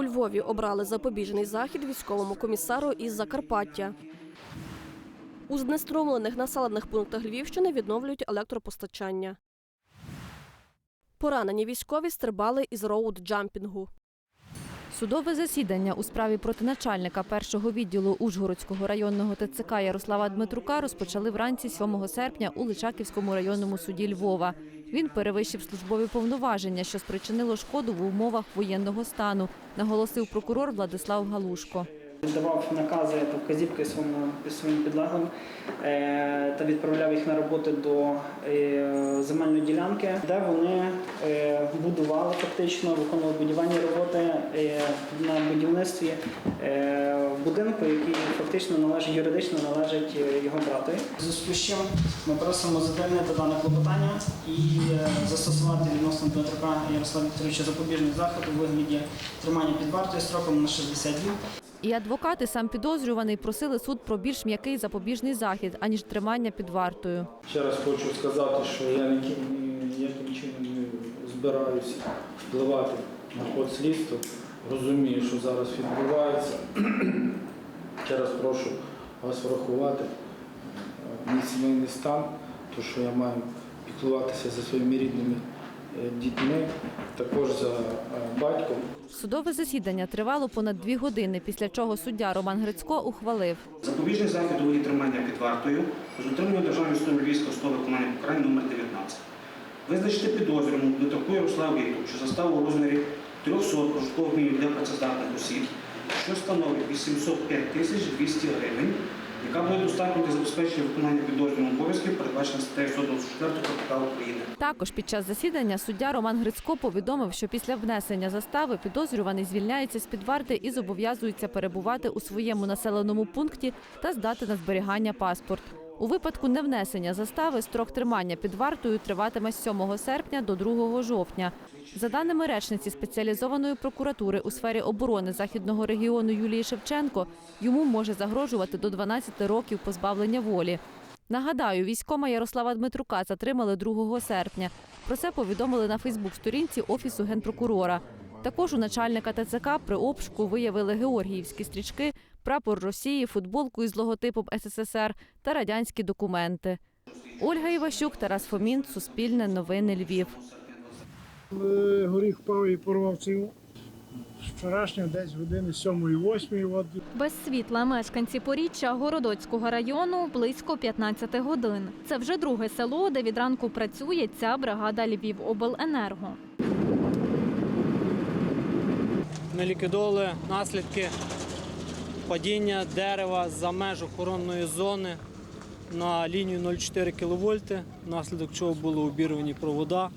У Львові обрали запобіжний захід військовому комісару із Закарпаття. У знеструмлених населених пунктах Львівщини відновлюють електропостачання. Поранені військові стрибали із роуд-джампінгу. Судове засідання у справі проти начальника першого відділу Ужгородського районного ТЦК Ярослава Дмитрука розпочали вранці 7 серпня у Личаківському районному суді Львова. Він перевищив службові повноваження, що спричинило шкоду в умовах воєнного стану, наголосив прокурор Владислав Галушко. Давав накази та вказівки своїм підлеглим е, та відправляв їх на роботи до е, земельної ділянки, де вони е, будували фактично, виконували будівельні роботи на будівництві будинку, який фактично належить юридично належить його братові. В Зв'язку з чим ми просимо задовольнити дане клопотання і застосувати відносно Дмитрука Ярослава Вікторовича запобіжний захід у вигляді тримання під вартою строком на 60 днів. І адвокати сам підозрюваний просили суд про більш м'який запобіжний захід, аніж тримання під вартою. Ще раз хочу сказати, що я ніким- ніяким чином не збираюся впливати на ход слідства. Розумію, що зараз відбувається. Ще раз прошу вас врахувати мій сімейний стан, то що я маю піклуватися за своїми рідними дітьми, також за е, батьком. Судове засідання тривало понад дві години, після чого суддя Роман Грицько ухвалив. Запобіжний захід у виді тримання під вартою з утримання державної установи Львівського столу виконання покарань номер 19. Визначити підозрювану Дмитруку Ярославу Вікторовичу заставу у розмірі 300 прожиткових мінімумів для працездатних осіб, що становить 805 тисяч 200 гривень, яка буде достатньо для забезпечення виконання підозрюваного обов'язків, передбачених статтею 124 капітал України. Також під час засідання суддя Роман Грицько повідомив, що після внесення застави підозрюваний звільняється з під варти і зобов'язується перебувати у своєму населеному пункті та здати на зберігання паспорт. У випадку невнесення застави строк тримання під вартою триватиме з 7 серпня до 2 жовтня. За даними речниці спеціалізованої прокуратури у сфері оборони західного регіону Юлії Шевченко, йому може загрожувати до 12 років позбавлення волі. Нагадаю, військома Ярослава Дмитрука затримали 2 серпня. Про це повідомили на Фейсбук-сторінці Офісу генпрокурора. Також у начальника ТЦК при обшуку виявили георгіївські стрічки, прапор Росії, футболку із логотипом СССР та радянські документи. Ольга Іващук, Тарас Фомін, Суспільне новини Львів. Горіх впав і порвав цю вчорашнього десь години 7-8. От Без світла мешканці Поріччя Городоцького району близько 15 годин. Це вже друге село, де від ранку працює ця бригада Львівобленерго. Ми ліквідовували наслідки падіння дерева за меж охоронної зони на лінію 0,4 кВт, внаслідок чого були обірвані провода.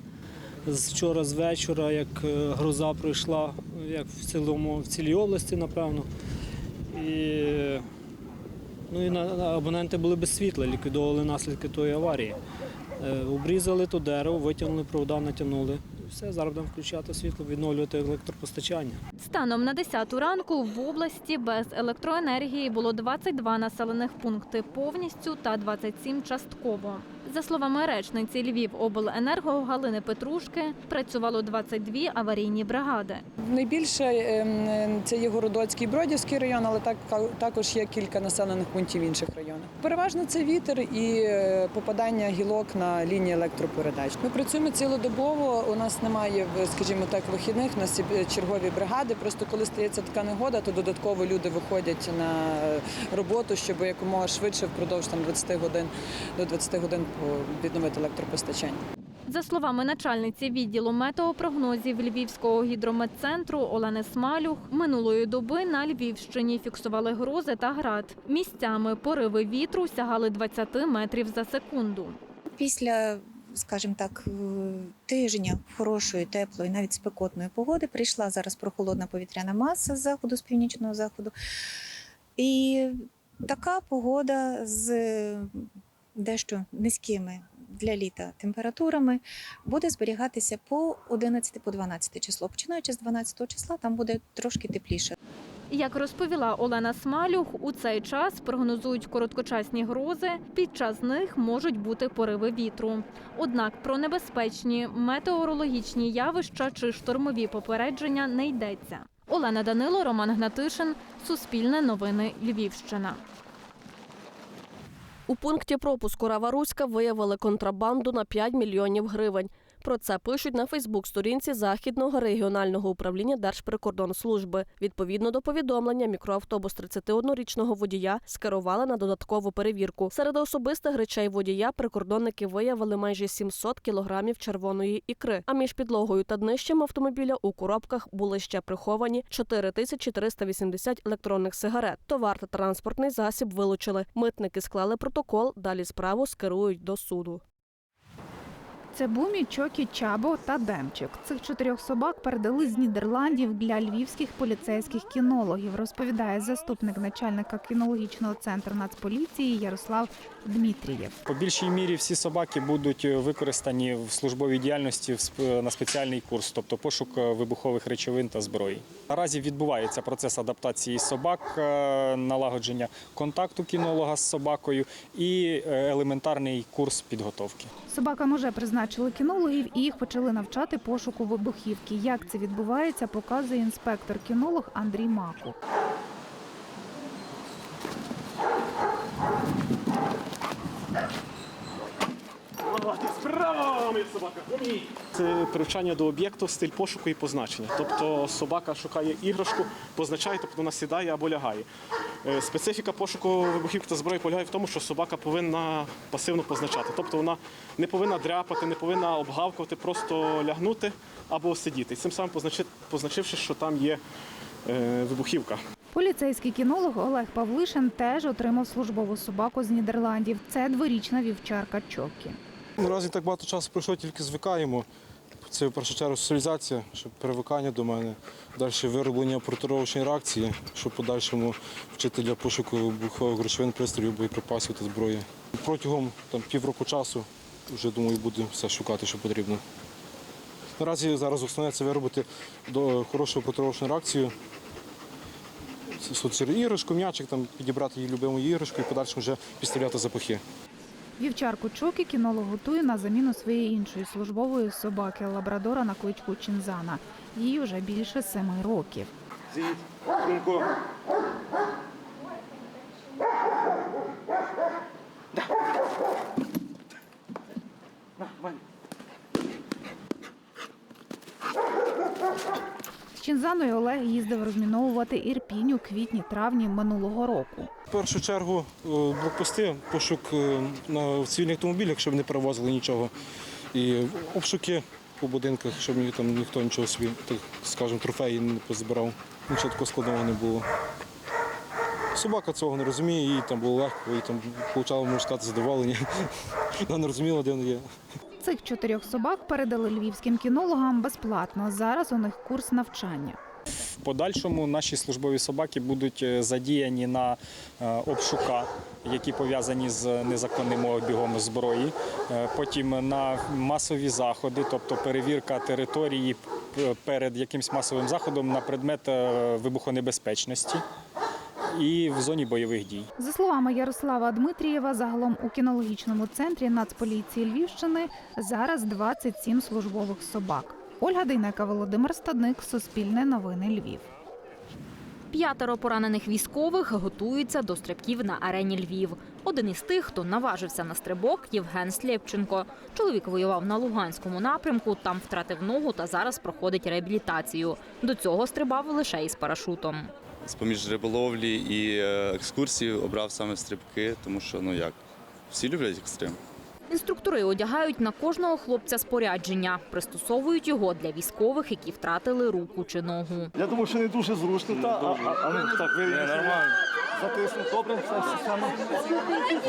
З вчора з вечора, як е, гроза пройшла, як в цілому в цілій області, напевно. І, ну, і абоненти були без світла, ліквідовували наслідки тої аварії. Е, Обрізали то дерево, витягнули провода, натягнули. Все, зараз будемо включати світло, відновлювати електропостачання. Станом на 10 ранку в області без електроенергії було 22 населених пункти повністю та 27 частково. За словами речниці Львівобленерго Галини Петрушки, працювало 22 аварійні бригади. Найбільше ем, це є Городоцький Бродівський район, але так, також є кілька населених пунктів в інших районах. Переважно це вітер і е, попадання гілок на лінії електропередач. Ми працюємо цілодобово. У нас немає, скажімо так, вихідних. У нас чергові бригади. Просто коли стається така негода, то додатково люди виходять на е, роботу, щоб якомога швидше впродовж там 20 годин до 20 годин відновити електропостачання. За словами начальниці відділу метеопрогнозів Львівського гідрометцентру Олени Смалюх, минулої доби на Львівщині фіксували грози та град. Місцями пориви вітру сягали 20 метрів за секунду. Після, скажімо так, е, тижня хорошої, теплої, навіть спекотної погоди прийшла зараз прохолодна повітряна маса з заходу, з північного заходу. І така погода з дещо низькими для літа температурами буде зберігатися по 11 по 12 число. Починаючи з 12 числа, там буде трошки тепліше. Як розповіла Олена Смалюх, у цей час прогнозують короткочасні грози. Під час них можуть бути пориви вітру. Однак про небезпечні метеорологічні явища чи штормові попередження не йдеться. Олена Данило, Роман Гнатишин, Суспільне новини Львівщина. У пункті пропуску Раваруська виявили контрабанду на 5 мільйонів гривень. Про це пишуть на Фейсбук-сторінці Західного регіонального управління Держприкордонслужби. Відповідно до повідомлення, мікроавтобус 31-річного водія скерували на додаткову перевірку. Серед особистих речей водія прикордонники виявили майже 700 кілограмів червоної ікри. А між підлогою та днищем автомобіля у коробках були ще приховані 4380 електронних сигарет. Товар та транспортний засіб вилучили. Митники склали протокол. Далі справу скерують до суду. Це Бумі, Чокі, Чабо та Демчик. Цих чотирьох собак передали з Нідерландів для львівських поліцейських кінологів, розповідає заступник начальника кінологічного центру Нацполіції Ярослав Дмитрієв. По більшій мірі всі собаки будуть використані в службовій діяльності на спеціальний курс, тобто пошук е, вибухових речовин та зброї. Наразі відбувається процес адаптації собак, е, налагодження контакту кінолога з собакою і е, елементарний курс підготовки. Собакам уже призначили кінологів і їх почали навчати пошуку вибухівки. Як це відбувається, показує інспектор-кінолог Андрій Маку. Це привчання до об'єкту, стиль пошуку і позначення. Тобто собака шукає іграшку, позначає, тобто вона сідає або лягає. Е, Специфіка пошуку вибухівки та зброї полягає в тому, що собака повинна пасивно позначати. Тобто вона не повинна дряпати, не повинна обгавкувати, просто лягнути або сидіти. І Цим самим позначивши, що там є е, вибухівка. Поліцейський кінолог Олег Павлишин теж отримав службову собаку з Нідерландів. Це дворічна вівчарка Чокі. Наразі так багато часу пройшло, тільки звикаємо. Це в першу чергу соціалізація, щоб перевикання до мене. Далі вироблення протировочної реакції, щоб подальшому вчити для пошуку вибухових речовин, пристроїв, боєприпасів та зброї. Протягом там, півроку часу вже думаю, буду все шукати, що потрібно. Наразі зараз основне це виробити до хорошу протировочну реакцію. Іграшку, м'ячик, там, підібрати її любиму іграшку і подальшому вже підставляти запахи. Вівчарку Чокі кінолог готує на заміну своєї іншої службової собаки лабрадора на кличку Чінзана. Їй вже більше семи років. З Чінзаною Олег їздив розміновувати Ірпінь у квітні-травні минулого року. В першу чергу е, блокпости, пошук е, на цивільних автомобілях, щоб не перевозили нічого. І обшуки по будинках, щоб там ніхто нічого собі, так скажемо, трофеї не позбирав. Нічого такого складного не було. Собака цього не розуміє, їй там було легко, їй там отримала, можна сказати, задоволення. Вона не розуміла, де вона є. Цих чотирьох собак передали львівським кінологам безплатно. Зараз у них курс навчання. В подальшому наші службові собаки будуть е, задіяні на е, обшука, які пов'язані з незаконним обігом зброї. Е, Потім на масові заходи, тобто перевірка території перед якимось масовим заходом на предмет вибухонебезпечності і в зоні бойових дій. За словами Ярослава Дмитрієва, загалом у кінологічному центрі Нацполіції Львівщини зараз 27 службових собак. Ольга Дейнека, Володимир Стадник, Суспільне новини Львів. П'ятеро поранених військових готуються до стрибків на арені Львів. Один із тих, хто наважився на стрибок, Євген Слєпченко. Чоловік воював на Луганському напрямку, там втратив ногу та зараз проходить реабілітацію. До цього стрибав лише із парашутом. З-поміж риболовлі і е, екскурсії обрав саме стрибки, тому що ну як всі люблять екстрим. Інструктори одягають на кожного хлопця спорядження, пристосовують його для військових, які втратили руку чи ногу. Я думаю, що не дуже зручно, та, а, а, а ну, так, ви нормально. Затиснув, добре, вся система.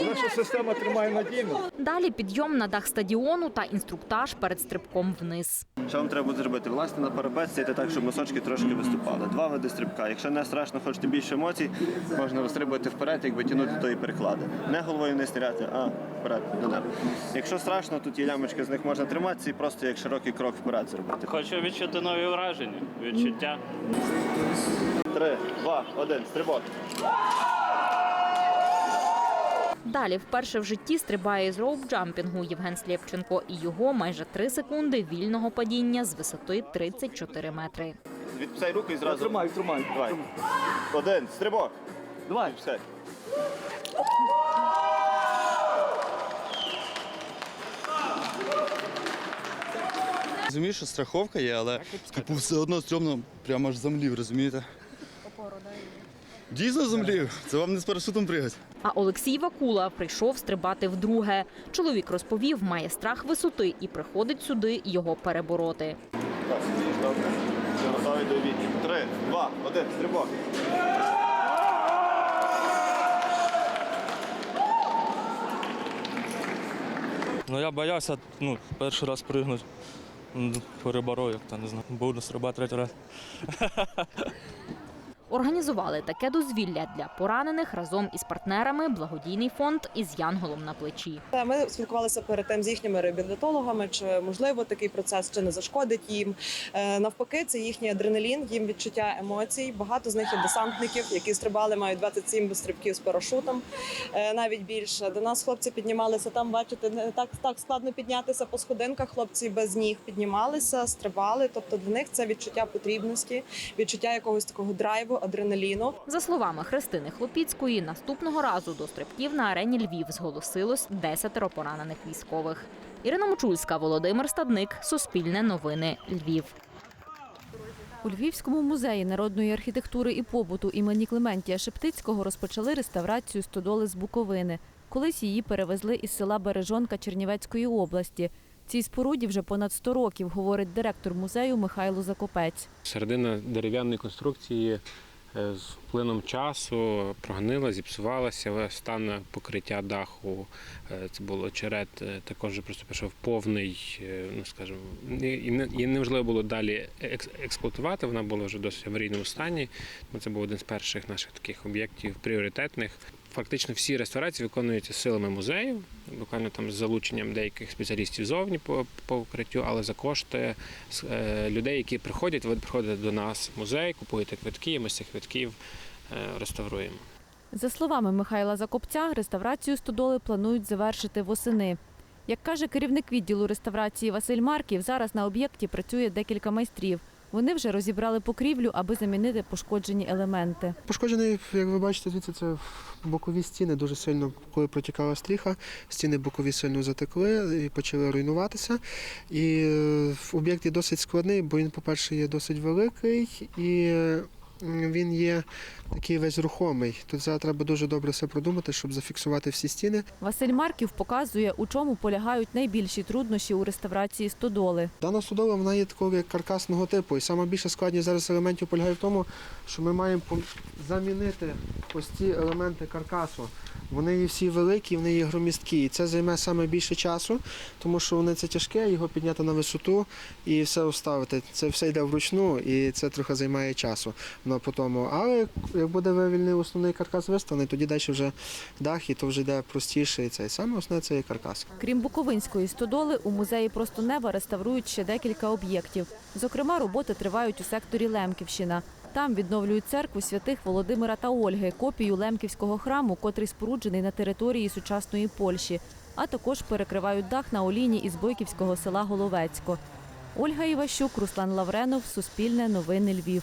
Наша система тримає надійно. Далі підйом на дах стадіону та інструктаж перед стрибком вниз. Що вам треба буде зробити? Власне, на парапет сидіти так, щоб носочки трошки виступали. Два види стрибка. Якщо не страшно, хочете більше емоцій, можна вистрибувати вперед, якби тягнути тої переклади. Не головою не стріляти, а вперед до неба. Якщо страшно, то ті лямочки з них можна триматися і просто як широкий крок вперед зробити. Хочу відчути нові враження, відчуття. Три, два, один, стрибок. Далі вперше в житті стрибає з роуп-джампінгу Євген Слєпченко і його майже три секунди вільного падіння з висоти 34 метри. Відпускай руку і зразу. Тримай, тримай. Давай. Один, стрибок. Давай. Відпускай. Розумію, що страховка є, але типу, все одно стрьомно прямо аж замлів, розумієте? Дійсно замлів. Це вам не з парашутом пригать. А Олексій Вакула прийшов стрибати вдруге. Чоловік розповів, має страх висоти і приходить сюди його перебороти. Три, два, один, стрибок. Ну я боявся ну, перший раз пригнути. Переборов, як то не знаю. Буду стрибати третій раз. Організували таке дозвілля для поранених разом із партнерами благодійний фонд із янголом на плечі. Ми спілкувалися перед тим з їхніми реабілітологами, чи можливо такий процес чи не зашкодить їм. Е, Навпаки, це їхній адреналін, їм відчуття емоцій. Багато з них є десантників, які стрибали, мають 27 стрибків з парашутом. Е, Навіть більше до нас хлопці піднімалися. Там бачите, не так так складно піднятися по сходинках. Хлопці без ніг піднімалися, стрибали. Тобто для них це відчуття потрібності, відчуття якогось такого драйву, адреналіну. За словами Христини Хлопіцької, наступного разу до стрибків на арені Львів зголосилось 10 поранених військових. Ірина Мочульська, Володимир Стадник, Суспільне новини, Львів. У Львівському музеї народної архітектури і побуту імені Клементія Шептицького розпочали реставрацію стодоли з Буковини. Колись її перевезли із села Бережонка Чернівецької області. Цій споруді вже понад 100 років, говорить директор музею Михайло Закопець. Середина дерев'яної конструкції е, з плином часу прогнила, зіпсувалася, стан покриття даху. е, Це було очерет, е, також просто пішов повний, ну скажімо, і неможливо було далі експлуатувати. Вона була вже досить аварійному стані. Це був один з перших наших таких об'єктів пріоритетних. Фактично всі реставрації виконуються силами музею, буквально там з залученням деяких спеціалістів зовні по, по укриттю, але за кошти е, людей, які приходять, ви приходите до нас в музей, купуєте квитки, і ми з цих квитків е, реставруємо. За словами Михайла Закопця, реставрацію стодоли планують завершити восени. Як каже керівник відділу реставрації Василь Марків, зараз на об'єкті працює декілька майстрів. Вони вже розібрали покрівлю, аби замінити пошкоджені елементи. Пошкоджений, як ви бачите, звідси це бокові стіни дуже сильно, коли протікала стріха, стіни бокові сильно затекли і почали руйнуватися. І е, об'єкт є досить складний, бо він, по-перше, є досить великий і він є такий весь рухомий. Тут зараз треба дуже добре все продумати, щоб зафіксувати всі стіни. Василь Марків показує, у чому полягають найбільші труднощі у реставрації стодоли. Дана судова вона є такого як каркасного типу. І саме більша складність зараз елементів полягає в тому, що ми маємо замінити ось ці елементи каркасу. Вони є всі великі, вони є громісткі. І це займе саме більше часу, тому що вони це тяжке, його підняти на висоту і все вставити. Це все йде вручну і це трохи займає часу. Ну, по тому. Але як буде вивільний основний каркас виставлений, тоді далі вже дах, і то вже йде простіше. І це і саме основне це каркас. Крім Буковинської стодоли, у музеї просто неба реставрують ще декілька об'єктів. Зокрема, роботи тривають у секторі Лемківщина. Там відновлюють церкву святих Володимира та Ольги, копію Лемківського храму, котрий споруджений на території сучасної Польщі. А також перекривають дах на оліні із Бойківського села Головецько. Ольга Іващук, Руслан Лавренов, Суспільне, Новини Львів.